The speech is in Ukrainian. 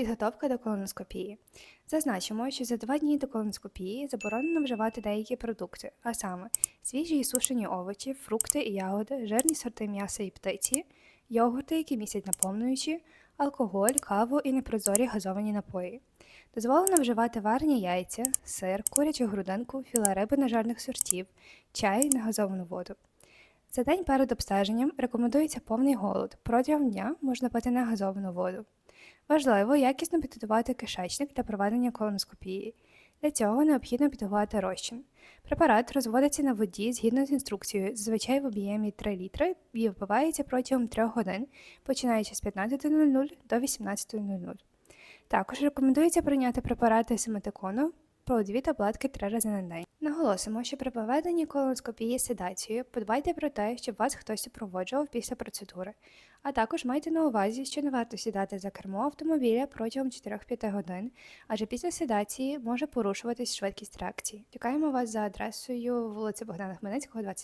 Підготовка до колоноскопії. Зазначимо, що за два дні до колоноскопії заборонено вживати деякі продукти, а саме свіжі і сушені овочі, фрукти і ягоди, жирні сорти м'яса і птиці, йогурти, які містять наповнюючі, алкоголь, каву і непрозорі газовані напої. Дозволено вживати варені яйця, сир, курячу грудинку, філе риби нежарних сортів, чай, негазовану воду. За день перед обстеженням рекомендується повний голод. Протягом дня можна пити негазовану воду. Важливо якісно підготувати кишечник для проведення колоноскопії. Для цього необхідно підготувати розчин. Препарат розводиться на воді згідно з інструкцією, зазвичай в об'ємі 3 літри і випивається протягом 3 годин, починаючи з 15.00 до 18.00. Також рекомендується прийняти препарати симетикону по 2 таблетки три рази на день. Наголосимо, що при проведенні колоноскопії седацією подбайте про те, щоб вас хтось супроводжував після процедури, а також майте на увазі, що не варто сідати за кермо автомобіля протягом 4-5 годин, адже після седації може порушуватись швидкість реакції. Чекаємо вас за адресою вулиця Богдана Хмельницького, 23.